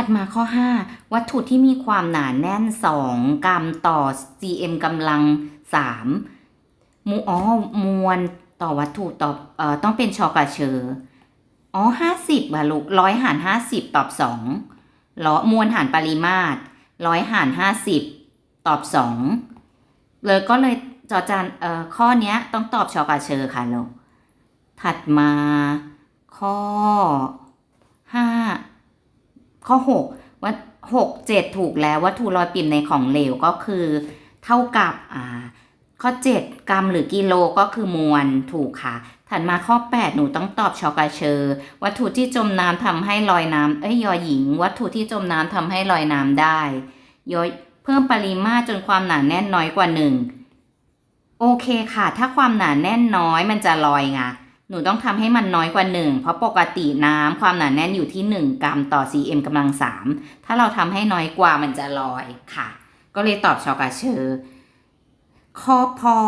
ถัดมาข้อ 5 วัตถุที่มีความหนาแน่น 2 กรัมต่อ cm กำลัง 3 มูอ๋อมวลต่อวัตถุต่อเอ่อต้องเป็นชอกระเชออ๋อห้าสิบะลูกร้อยหารห้าสิบตอบสองล้อมวลหารปริมาตรร้อยหารห้าสิบตอบสองเลยก็เลยจอจานเอ่อข้อเนี้ยต้องตอบชอกาเชอค่ะลูกถัดมาข้อ ข้อหกวัดหกเจ็ดถูกแล้ววัตถุลอยปิ่มในของเหลวก็คือ เท่ากับอ่าข้อ 7 กรัมหรือกิโลก็คือมวลถูกค่ะ ถัดมาข้อ 8 หนูต้องตอบชอกาเชอร์วัตถุที่จมน้ำทำให้ลอยน้ำเอ้ยยอหญิง วัตถุที่จมน้ำทำให้ลอยน้ำได้ยอเพิ่มปริมาตรจนความหนาแน่นน้อยกว่า 1 โอเคค่ะ ถ้าความหนาแน่นน้อยมันจะลอยไง หนูต้องทำให้มันน้อยกว่า 1 เพราะปกติน้ำความหนาแน่นอยู่ที่ 1 กรัมต่อ cm กำลัง 3 ถ้าเราทำให้น้อยกว่ามันจะลอยค่ะ ก็เลยตอบชอกาเชอร์ข้อพอ